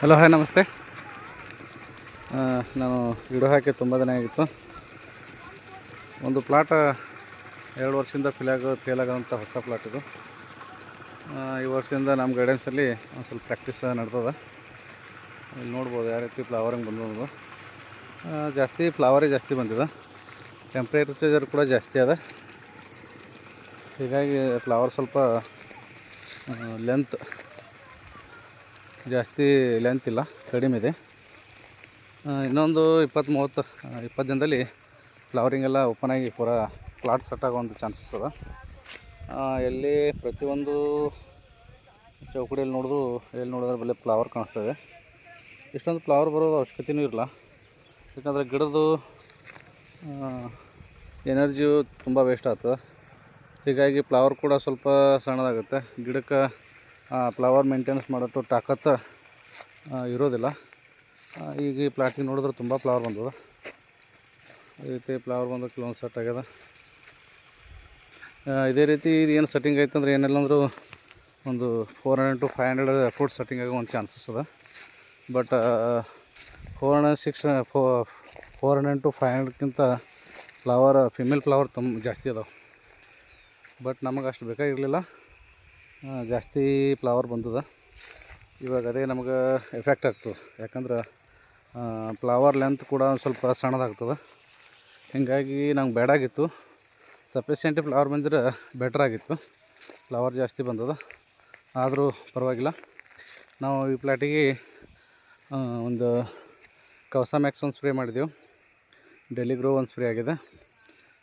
Hello, hi, ನಮಸ್ತೆ. ನಾನು ಗಿಡ ಹಾಕಿ ತುಂಬ ದಿನ ಆಗಿತ್ತು. ಒಂದು ಪ್ಲಾಟ್ ಎರಡು ವರ್ಷದಿಂದ ಫಿಲ್ ಆಗೋ ಫೇಲ್ ಆಗೋಂಥ ಹೊಸ ಪ್ಲಾಟ್ ಇದು. ಈ ವರ್ಷದಿಂದ ನಮ್ಮ ಗೈಡೆನ್ಸಲ್ಲಿ ಒಂದು ಸ್ವಲ್ಪ ಪ್ರಾಕ್ಟೀಸ್ ನಡೆದದ. ಇಲ್ಲಿ ನೋಡ್ಬೋದು ಯಾವ ರೀತಿ ಫ್ಲವರಿಂಗ್ ಬಂದದ್ದು ಜಾಸ್ತಿ ಫ್ಲವರೇ ಜಾಸ್ತಿ ಬಂದಿದೆ. ಟೆಂಪ್ರೇಚರ್ ಕೂಡ ಜಾಸ್ತಿ ಅದ. ಹೀಗಾಗಿ ಫ್ಲವರ್ ಸ್ವಲ್ಪ ಲೆಂತ್ ಜಾಸ್ತಿ ಲೆಂತ್ ಇಲ್ಲ, ಕಡಿಮೆ ಇದೆ. ಇನ್ನೊಂದು ಇಪ್ಪತ್ತು ಮೂವತ್ತು ಇಪ್ಪತ್ತು ದಿನದಲ್ಲಿ ಫ್ಲವರಿಂಗ್ ಎಲ್ಲ ಓಪನ್ ಆಗಿ ಪೂರ ಪ್ಲಾಟ್ ಸೆಟ್ ಆಗುವಂಥ ಚಾನ್ಸಸ್ ಅದ. ಎಲ್ಲಿ ಪ್ರತಿಯೊಂದು ಚೌಕಡಿಯಲ್ಲಿ ನೋಡಿದ್ರು, ಎಲ್ಲಿ ನೋಡಿದ್ರೆ ಬಲೆ ಫ್ಲವರ್ ಕಾಣಿಸ್ತದೆ ಇಷ್ಟೊಂದು ಫ್ಲವರ್ ಬರೋದು ಅವಶ್ಯಕತೆಯೂ ಇರಲ್ಲ. ಯಾಕಂದರೆ ಗಿಡದ್ದು ಎನರ್ಜಿಯು ತುಂಬ ವೇಸ್ಟ್ ಆಗ್ತದೆ. ಹೀಗಾಗಿ ಫ್ಲವರ್ ಕೂಡ ಸ್ವಲ್ಪ ಸಣ್ಣದಾಗುತ್ತೆ. ಗಿಡಕ್ಕೆ ಫ್ಲವರ್ ಮೇಂಟೆನೆನ್ಸ್ ಮಾಡೋಟ್ಟು ತಾಕತ್ತು ಇರೋದಿಲ್ಲ. ಈಗ ಈ ಪ್ಲಾಟಿಗೆ ನೋಡಿದ್ರೆ ತುಂಬ ಫ್ಲವರ್ ಬಂದದ. ಈ ರೀತಿ ಫ್ಲವರ್ ಬಂದು ಕೆಲವೊಂದು ಸೆಟ್ ಆಗ್ಯದ. ಇದೇ ರೀತಿ ಇದು ಏನು ಸೆಟ್ಟಿಂಗ್ ಆಯ್ತು ಅಂದ್ರೆ ಏನಿಲ್ಲ ಅಂದರೂ ಒಂದು four hundred to five hundred foot setting ಆಗೋ ಒಂದು ಚಾನ್ಸಸ್ ಅದ. But four hundred six four four hundred to five ಹಂಡ್ರೆಡ್ಕ್ಕಿಂತ flower female flower ತುಂಬ ಜಾಸ್ತಿ ಅದಾವೆ. ಬಟ್ ನಮಗೆ ಅಷ್ಟು ಬೇಕಾಗಿರಲಿಲ್ಲ. ಜಾಸ್ತಿ ಫ್ಲವರ್ ಬಂದದ. ಇವಾಗ ಅದೇ ನಮಗೆ ಎಫೆಕ್ಟ್ ಆಗ್ತದೆ. ಯಾಕಂದ್ರೆ ಫ್ಲವರ್ ಲೆಂತ್ ಕೂಡ ಸ್ವಲ್ಪ ಸಣ್ಣದಾಗ್ತದೆ. ಹೀಗಾಗಿ ನಂಗೆ ಬೇಡಾಗಿತ್ತು ಸಫಿಷಿಯೆಂಟ್ ಫ್ಲವರ್ ಬಂದ್ರೆ ಬೆಟ್ರ್ ಆಗಿತ್ತು. ಫ್ಲವರ್ ಜಾಸ್ತಿ ಬಂದದ. ಆದರೂ ಪರವಾಗಿಲ್ಲ. ನಾವು ಈ ಪ್ಲಾಟಿಗೆ ಒಂದು ಕವಸ ಮ್ಯಾಕ್ಸ್ ಒಂದು ಸ್ಪ್ರೇ ಮಾಡಿದೆವು. ಡೆಲಿ ಗ್ರೋ ಒಂದು ಸ್ಪ್ರೇ ಆಗಿದೆ.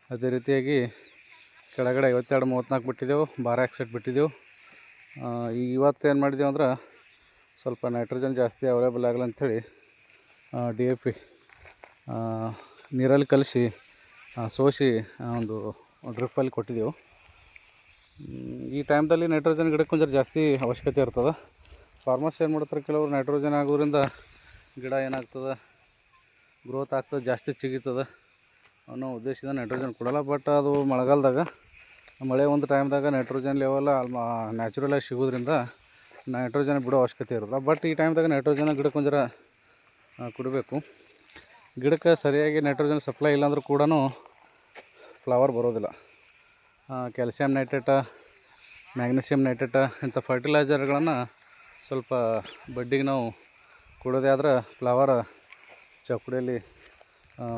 ಅದೇ ರೀತಿಯಾಗಿ ಕೆಳಗಡೆ ಐವತ್ತೆರಡು ಮೂವತ್ತ್ನಾಲ್ಕು ಬಿಟ್ಟಿದ್ದೆವು ಬಾರ ಎಕ್ಸೆಟ್ ಬಿಟ್ಟಿದ್ದೆವು ಈಗ ಏನು ಮಾಡಿದೆವು ಅಂದ್ರೆ ಸ್ವಲ್ಪ ನೈಟ್ರೋಜನ್ ಜಾಸ್ತಿ ಅವೈಲೇಬಲ್ ಆಗಲ್ಲ ಅಂಥೇಳಿ ಡಿ ಎ ಪಿ ನೀರಲ್ಲಿ ಕಲಸಿ ಸೋಸಿ ಒಂದು ಡ್ರಿಪ್ಪಲ್ಲಿ ಕೊಟ್ಟಿದ್ದೆವು ಈ ಟೈಮ್ದಲ್ಲಿ ನೈಟ್ರೋಜನ್ ಗಿಡಕ್ಕೆ ಒಂಚೂರು ಜಾಸ್ತಿ ಅವಶ್ಯಕತೆ ಇರ್ತದೆ. ಫಾರ್ಮರ್ಸ್ ಏನು ಮಾಡ್ತಾರೆ ಕೆಲವರು ನೈಟ್ರೋಜನ್ ಆಗೋದ್ರಿಂದ ಗಿಡ ಏನಾಗ್ತದೆ ಗ್ರೋತ್ ಆಗ್ತದೆ, ಜಾಸ್ತಿ ಚಿಗಿತದೆ ಅನ್ನೋ ಉದ್ದೇಶದಿಂದ ನೈಟ್ರೋಜನ್ ಕೊಡೋಲ್ಲ ಬಟ್ ಅದು ಮಳೆಗಾಲದಾಗ ಮಳೆ ಒಂದು ಟೈಮ್ದಾಗ ನೈಟ್ರೋಜನ್ ಲೆವೆಲ್ ನ್ಯಾಚುರಲಾಗಿ ಸಿಗೋದ್ರಿಂದ ನೈಟ್ರೋಜನ್ ಬಿಡೋ ಅವಶ್ಯಕತೆ ಇರೋಲ್ಲ ಬಟ್ ಈ ಟೈಮ್ದಾಗ ನೈಟ್ರೋಜನ್ ಗಿಡಕ್ಕೆ ಒಂಜರ ಕೊಡಬೇಕು. ಗಿಡಕ್ಕೆ ಸರಿಯಾಗಿ ನೈಟ್ರೋಜನ್ ಸಪ್ಲೈ ಇಲ್ಲಾಂದ್ರೂ ಕೂಡ ಫ್ಲವರ್ ಬರೋದಿಲ್ಲ. ಕ್ಯಾಲ್ಸಿಯಂ ನೈಟ್ರೇಟ ಮ್ಯಾಗ್ನೀಷಿಯಂ ನೈಟ್ರೇಟ ಇಂಥ ಫರ್ಟಿಲೈಸರ್ಗಳನ್ನು ಸ್ವಲ್ಪ ಬಡ್ಡಿಗೆ ನಾವು ಕೊಡೋದೇ ಆದ್ರೆ ಫ್ಲವರ್ ಚಪ್ಪಡಿಯಲ್ಲಿ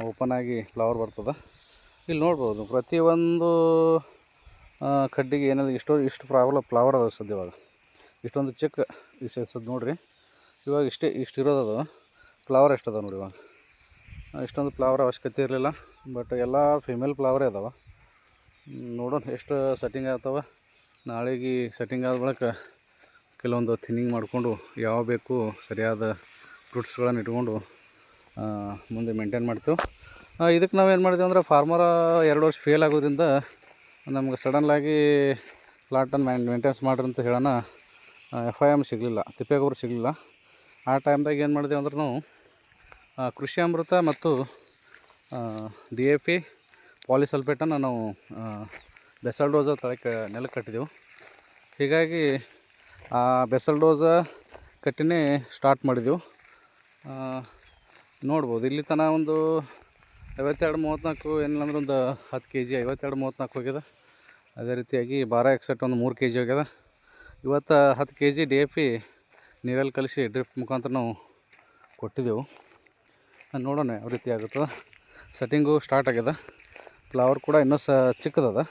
ಓಪನ್ ಆಗಿ ಫ್ಲವರ್ ಬರ್ತದೆ. ಇಲ್ಲಿ ನೋಡ್ಬೋದು, ಪ್ರತಿಯೊಂದು ಕಡ್ಡಿಗೆ ಏನಾದ್ರು ಇಷ್ಟೋ ಇಷ್ಟು ಪ್ರಾಬ್ಲಮ್ ಫ್ಲವರ್ ಅದಾವೆ ಸದ್ಯ ಇವಾಗ. ಇಷ್ಟೊಂದು ಚಿಕ್ಕ ಇಷ್ಟು ಸದ್ ನೋಡ್ರಿ. ಇವಾಗ ಇಷ್ಟೇ, ಇಷ್ಟು ಇರೋದದು ಫ್ಲವರ್ ಎಷ್ಟು ಅದಾವೆ ನೋಡಿ ಇವಾಗ. ಇಷ್ಟೊಂದು ಫ್ಲವರ್ ಅವಶ್ಯಕತೆ ಇರಲಿಲ್ಲ ಬಟ್ ಎಲ್ಲ ಫಿಮೇಲ್ ಫ್ಲವರೇ ಅದಾವೆ. ನೋಡೋಣ ಎಷ್ಟು ಸೆಟ್ಟಿಂಗ್ ಆಗ್ತವೆ. ನಾಳೆಗೆ ಸೆಟ್ಟಿಂಗ್ ಆದ ಬಳಿಕ ಕೆಲವೊಂದು ಥಿನ್ನಿಂಗ್ ಮಾಡಿಕೊಂಡು ಯಾವ ಬೇಕು ಸರಿಯಾದ ಫ್ರೂಟ್ಸ್ಗಳನ್ನು ಇಟ್ಕೊಂಡು ಮುಂದೆ ಮೇಂಟೈನ್ ಮಾಡ್ತೇವೆ. ಇದಕ್ಕೆ ನಾವೇನು ಮಾಡಿದೆವು ಅಂದ್ರೆ ಫಾರ್ಮರ ಎರಡು ವರ್ಷ ಫೇಲ್ ಆಗೋದ್ರಿಂದ ನಮ್ಗೆ ಸಡನ್ಲಾಗಿ ಪ್ಲಾಟನ್ನು ಮ್ಯಾನ್ ಮೇಂಟೆನ್ಸ್ ಮಾಡ್ರಿ ಅಂತ ಹೇಳೋಣ ಎಫ್ ಐ ಎಂ ಸಿಗಲಿಲ್ಲ ತಿಪ್ಪೇಗೊಬ್ಬರು ಸಿಗಲಿಲ್ಲ. ಆ ಟೈಮ್ದಾಗ ಏನು ಮಾಡಿದೆವು ಅಂದ್ರೆ ನಾವು ಕೃಷಿ ಅಮೃತ ಮತ್ತು ಡಿ ಎ ಪಿ ಪಾಲಿಸಲ್ಪೇಟನ್ನು ನಾವು ಬೆಸಲ್ ಡೋಸ ತಳಕ್ಕೆ ನೆಲಕ್ಕೆ ಕಟ್ಟಿದೆವು. ಹೀಗಾಗಿ, ಆ ಬೆಸಲ್ ಡೋಸ ಕಟ್ಟಿನೇ ಸ್ಟಾರ್ಟ್ ಮಾಡಿದೆವು. ನೋಡ್ಬೋದು, ಇಲ್ಲಿ ತನಕ ಒಂದು ಐವತ್ತೆರಡು ಮೂವತ್ತ್ನಾಲ್ಕು ಏನಿಲ್ಲ ಅಂದ್ರೆ ಒಂದು ಹತ್ತು ಕೆ ಜಿ, ಐವತ್ತೆರಡು ಮೂವತ್ತ್ನಾಲ್ಕು ಹೋಗ್ಯದ ಅದೇ ರೀತಿಯಾಗಿ ಬಾರ ಎಕ್ಸೆಟ್ ಒಂದು ಮೂರು ಕೆ ಜಿ ಹೋಗ್ಯದ ಇವತ್ತು ಹತ್ತು K G D A P ನೀರಲ್ಲಿ ಕಲಿಸಿ ಡ್ರಿಪ್ ಮುಖಾಂತರ ನಾವು ಕೊಟ್ಟಿದ್ದೆವು. ನೋಡೋಣ ಯಾವ ರೀತಿ ಆಗುತ್ತೆ. ಸೆಟ್ಟಿಂಗು ಸ್ಟಾರ್ಟ್ ಆಗ್ಯದ ಫ್ಲವರ್ ಕೂಡ ಇನ್ನೂ ಸ ಚಿಕ್ಕದದ.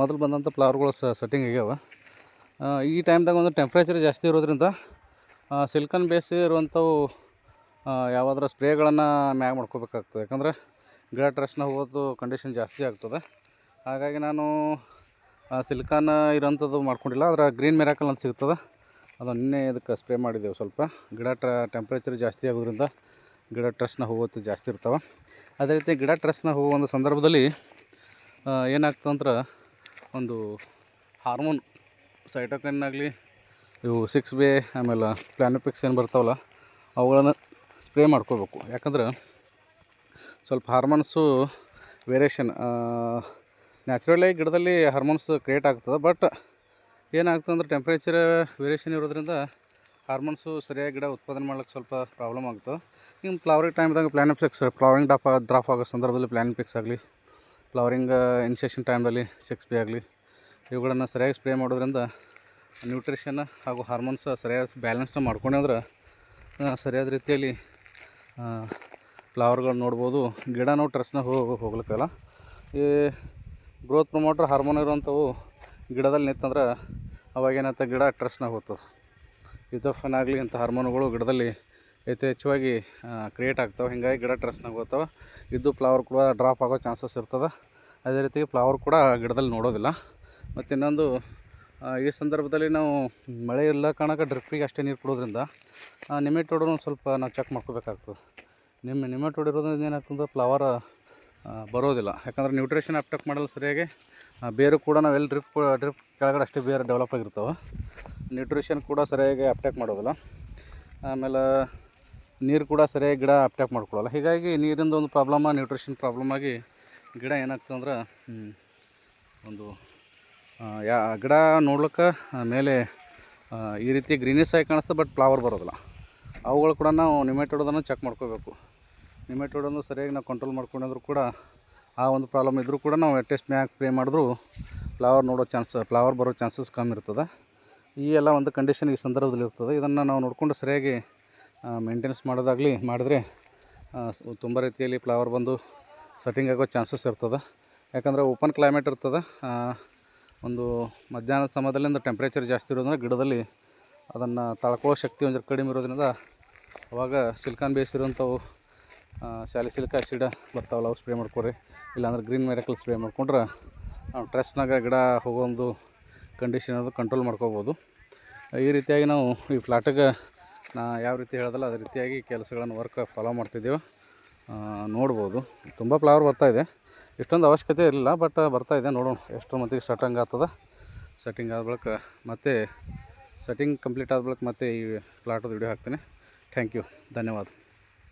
ಮೊದಲು ಬಂದಂಥ ಫ್ಲವರ್ಗಳು ಸೆಟ್ಟಿಂಗ್ ಆಗ್ಯಾವ. ಈ ಟೈಮ್ದಾಗ ಒಂದು ಟೆಂಪ್ರೇಚರ್ ಜಾಸ್ತಿ ಇರೋದ್ರಿಂದ ಸಿಲ್ಕನ್ ಬೇಸ್ ಇರುವಂಥವು ಯಾವಾದ್ರ ಸ್ಪ್ರೇಗಳನ್ನು ಮ್ಯಾಗ ಮಾಡ್ಕೋಬೇಕಾಗ್ತದೆ. ಯಾಕಂದ್ರೆ ಗಿಡ ಟ್ರೆಸ್ನ ಹೋಗೋದು ಕಂಡೀಷನ್ ಜಾಸ್ತಿ ಆಗ್ತದೆ. ಹಾಗಾಗಿ ನಾನು ಸಿಲ್ಕಾನ ಇರೋಂಥದ್ದು ಮಾಡ್ಕೊಂಡಿಲ್ಲ. ಅದರ ಗ್ರೀನ್ ಮೆರಾಕಲ್ ಅಂತ ಸಿಗ್ತದೆ. ಅದು ನಿನ್ನೆ ಇದಕ್ಕೆ ಸ್ಪ್ರೇ ಮಾಡಿದ್ದೆವು ಸ್ವಲ್ಪ. ಗಿಡ ಟ್ರ ಟೆಂಪ್ರೇಚರ್ ಜಾಸ್ತಿ ಆಗೋದ್ರಿಂದ ಗಿಡ ಟ್ರೆಸ್ನ ಹೋಗೋದು ಜಾಸ್ತಿ ಇರ್ತವೆ. ಅದೇ ರೀತಿ ಗಿಡ ಟ್ರೆಸ್ನ ಹೋಗೋ ಒಂದು ಸಂದರ್ಭದಲ್ಲಿ ಏನಾಗ್ತದಂದ್ರೆ ಒಂದು ಹಾರ್ಮೋನ್ ಸೈಟೋಕೈನ್ ಆಗಲಿ, ಇವು ಸಿಕ್ಸ್ ಬೇ ಆಮೇಲೆ ಪ್ಲಾನೋಪಿಕ್ಸ್ ಏನು ಬರ್ತಾವಲ್ಲ, ಅವುಗಳನ್ನು ಸ್ಪ್ರೇ ಮಾಡ್ಕೋಬೇಕು. ಯಾಕಂದ್ರೆ ಸ್ವಲ್ಪ ಹಾರ್ಮೋನ್ಸು ವೇರಿಯೇಷನ್ ನ್ಯಾಚುರಲಿ ಗಿಡದಲ್ಲಿ ಹಾರ್ಮೋನ್ಸ್ ಕ್ರಿಯೇಟ್ ಆಗ್ತದೆ. ಬಟ್ ಏನಾಗ್ತದೆ ಅಂದ್ರೆ ಟೆಂಪ್ರೇಚರ್ ವೇರಿಯೇಷನ್ ಇರೋದ್ರಿಂದ ಹಾರ್ಮೋನ್ಸು ಸರಿಯಾಗಿ ಗಿಡ ಉತ್ಪಾದನೆ ಮಾಡ್ಲಿಕ್ಕೆ ಸ್ವಲ್ಪ ಪ್ರಾಬ್ಲಮ್ ಆಗ್ತದೆ ಹಿಂಗೆ ಫ್ಲವರಿಂಗ್ ಟೈಮ್ದಾಗ plan fix flowering drop drop ಆಗೋ ಸಂದರ್ಭದಲ್ಲಿ ಪ್ಲಾನ್ ಫಿಕ್ಸ್ ಆಗಲಿ, ಫ್ಲವರಿಂಗ್ ಇನ್ಸೇಷನ್ ಟೈಮ್ದಲ್ಲಿ ಸಿಕ್ಸ್ ಬಿ ಆಗಲಿ, ಇವುಗಳನ್ನು ಸರಿಯಾಗಿ ಸ್ಪ್ರೇ ಮಾಡೋದ್ರಿಂದ ನ್ಯೂಟ್ರಿಷನ್ ಹಾಗೂ ಹಾರ್ಮೋನ್ಸ್ ಸರಿಯಾಗಿ ಬ್ಯಾಲೆನ್ಸ್ನ ಮಾಡ್ಕೊಂಡೆ ಸರಿಯಾದ ರೀತಿಯಲ್ಲಿ ಫ್ಲವರ್ಗಳು ನೋಡ್ಬೋದು. ಗಿಡ ನಾವು ಟ್ರೆಸ್ನಾಗ ಹೋಗಿ ಹೋಗ್ಲಿಕ್ಕಲ್ಲ ಈ ಗ್ರೋತ್ ಪ್ರಮೋಟ್ರ್ ಹಾರ್ಮೋನ್ ಇರುವಂಥವು ಗಿಡದಲ್ಲಿ ನಿಂತಂದ್ರೆ ಅವಾಗೇನಂತ ಗಿಡ ಟ್ರೆಸ್ನಾಗ ಹೋಗ್ತದೆ ಇಥೋಫನ್ ಆಗಲಿ, ಇಂಥ ಹಾರ್ಮೋನುಗಳು ಗಿಡದಲ್ಲಿ ಯಥೇಚ್ಛವಾಗಿ ಕ್ರಿಯೇಟ್ ಆಗ್ತವೆ. ಹೀಗಾಗಿ ಗಿಡ ಟ್ರೆಸ್ನಾಗ ಹೋಗ್ತಾವೆ. ಇದ್ದು ಫ್ಲವರ್ ಕೂಡ ಡ್ರಾಪ್ ಆಗೋ ಚಾನ್ಸಸ್ ಇರ್ತದೆ. ಅದೇ ರೀತಿ ಫ್ಲವರ್ ಕೂಡ ಗಿಡದಲ್ಲಿ ನೋಡೋದಿಲ್ಲ. ಮತ್ತು ಇನ್ನೊಂದು ಈ ಸಂದರ್ಭದಲ್ಲಿ ನಾವು ಮಳೆ ಇಲ್ಲ ಕಾಣಕ್ಕೆ ಡ್ರಿಪ್ಪಿಗೆ ಅಷ್ಟೇ ನೀರು ಕೊಡೋದ್ರಿಂದ ನಿಮೆಟೋಡನ್ನು ಒಂದು ಸ್ವಲ್ಪ ನಾವು ಚೆಕ್ ಮಾಡ್ಕೋಬೇಕಾಗ್ತದೆ. ನಿಮ್ಮ ನಿಮೆಟೋಡ್ ಇರೋದ್ರಿಂದ ಏನಾಗ್ತದೆ ಫ್ಲವರ್ ಬರೋದಿಲ್ಲ. ಯಾಕಂದ್ರೆ ನ್ಯೂಟ್ರಿಷನ್ ಅಪ್ಟೆಕ್ ಮಾಡಲು ಸರಿಯಾಗಿ ಬೇರು ಕೂಡ ನಾವು ಎಲ್ಲಿ ಡ್ರಿಪ್ ಡ್ರಿಪ್ ಕೆಳಗಡೆ ಅಷ್ಟೇ ಬೇರೆ ಡೆವಲಪ್ ಆಗಿರ್ತಾವೆ. ನ್ಯೂಟ್ರಿಷನ್ ಕೂಡ ಸರಿಯಾಗಿ ಅಪ್ಟೆಕ್ ಮಾಡೋದಿಲ್ಲ. ಆಮೇಲೆ ನೀರು ಕೂಡ ಸರಿಯಾಗಿ ಗಿಡ ಅಪ್ಟ್ಯಾಕ್ ಮಾಡ್ಕೊಳ್ಳಲ್ಲ ಹೀಗಾಗಿ ನೀರಿಂದ ಒಂದು ಪ್ರಾಬ್ಲಮ್ ನ್ಯೂಟ್ರಿಷನ್ ಪ್ರಾಬ್ಲಮ್ ಆಗಿ ಗಿಡ ಏನಾಗ್ತದೆ ಅಂದ್ರೆ ಒಂದು ಯಾ ಗಿಡ ನೋಡ್ಲಿಕ್ಕೆ ಮೇಲೆ ಈ ರೀತಿ ಗ್ರೀನಿಸ್ ಆಗಿ ಕಾಣಿಸ್ತದೆ ಬಟ್ ಫ್ಲವರ್ ಬರೋದಿಲ್ಲ. ಅವುಗಳು ಕೂಡ ನಾವು ನಿಮೆಟೋಡೋದನ್ನು ಚೆಕ್ ಮಾಡ್ಕೋಬೇಕು. ನಿಮೆಟೋಡನ್ನು ಸರಿಯಾಗಿ ನಾವು ಕಂಟ್ರೋಲ್ ಮಾಡ್ಕೊಂಡಿದ್ರು ಕೂಡ ಆ ಒಂದು ಪ್ರಾಬ್ಲಮ್ ಇದ್ದರೂ ಕೂಡ ನಾವು ಟೆಸ್ಟ್ ಮ್ಯಾಕ್ ಸ್ಪ್ರೇ ಮಾಡಿದ್ರೂ ಫ್ಲವರ್ ನೋಡೋ ಚಾನ್ಸ್ ಫ್ಲವರ್ ಬರೋ ಚಾನ್ಸಸ್ ಕಮ್ಮಿ ಇರ್ತದೆ. ಈ ಎಲ್ಲ ಒಂದು ಕಂಡೀಷನ್ ಈ ಸಂದರ್ಭದಲ್ಲಿ ಇರ್ತದೆ. ಇದನ್ನು ನಾವು ನೋಡಿಕೊಂಡು ಸರಿಯಾಗಿ ಮೇಂಟೆನೆನ್ಸ್ ಮಾಡೋದಾಗಲಿ, ಮಾಡಿದ್ರೆ ತುಂಬ ರೀತಿಯಲ್ಲಿ ಫ್ಲವರ್ ಬಂದು ಸೆಟ್ಟಿಂಗ್ ಆಗೋ ಚಾನ್ಸಸ್ ಇರ್ತದೆ. ಯಾಕಂದರೆ ಓಪನ್ ಕ್ಲೈಮೇಟ್ ಇರ್ತದೆ. ಒಂದು ಮಧ್ಯಾಹ್ನದ ಸಮಯದಲ್ಲಿಂದ ಟೆಂಪ್ರೇಚರ್ ಜಾಸ್ತಿ ಇರೋದ್ರಿಂದ ಗಿಡದಲ್ಲಿ ಅದನ್ನು ತಳ್ಕೊಳ್ಳೋ ಶಕ್ತಿ ಒಂದು ಕಡಿಮೆ ಇರೋದ್ರಿಂದ ಅವಾಗ ಸಿಲ್ಕಾನ್ ಇರುವಂಥವು ಸ್ಯಾಲಿಸಿಲಿಕ್ ಆ್ಯಸಿಡ್ ಬರ್ತಾವಲ್ಲ, ಅವು ಸ್ಪ್ರೇ ಮಾಡ್ಕೊರಿ ಇಲ್ಲಾಂದ್ರೆ ಗ್ರೀನ್ ಮೆರಕಲ್ ಸ್ಪ್ರೇ ಮಾಡ್ಕೊಂಡ್ರೆ ನಾವು ಟ್ರೆಸ್ನಾಗ ಗಿಡ ಹೋಗೋ ಒಂದು ಕಂಡೀಷನ್ ಅದು ಕಂಟ್ರೋಲ್ ಮಾಡ್ಕೋಬೋದು. ಈ ರೀತಿಯಾಗಿ ನಾವು ಈ ಫ್ಲಾಟಿಗೆ ನಾ ಯಾವ ರೀತಿ ಹೇಳ್ದಲ್ಲ, ಅದೇ ರೀತಿಯಾಗಿ ಕೆಲಸಗಳನ್ನು ವರ್ಕ್ ಫಾಲೋ ಮಾಡ್ತಿದ್ದೇವೆ. ನೋಡ್ಬೋದು. ತುಂಬ ಫ್ಲವರ್ ಬರ್ತಾಯಿದೆ ಇಷ್ಟೊಂದು ಅವಶ್ಯಕತೆ ಇರಲಿಲ್ಲ ಬಟ್ ಬರ್ತಾಯಿದೆ ನೋಡೋಣ ಎಷ್ಟು ಮಟ್ಟಿಗೆ ಸೆಟ್ಟಂಗ್ ಆಗ್ತದೆ. ಸೆಟ್ಟಿಂಗ್ ಆದ ಬಳಿಕ ಮತ್ತೆ ಸೆಟ್ಟಿಂಗ್ ಕಂಪ್ಲೀಟ್ ಆದ ಬಳಿಕ ಮತ್ತೆ ಈ ಪ್ಲಾಟದ ವಿಡಿಯೋ ಹಾಕ್ತೀನಿ. ಥ್ಯಾಂಕ್ ಯು ಧನ್ಯವಾದ.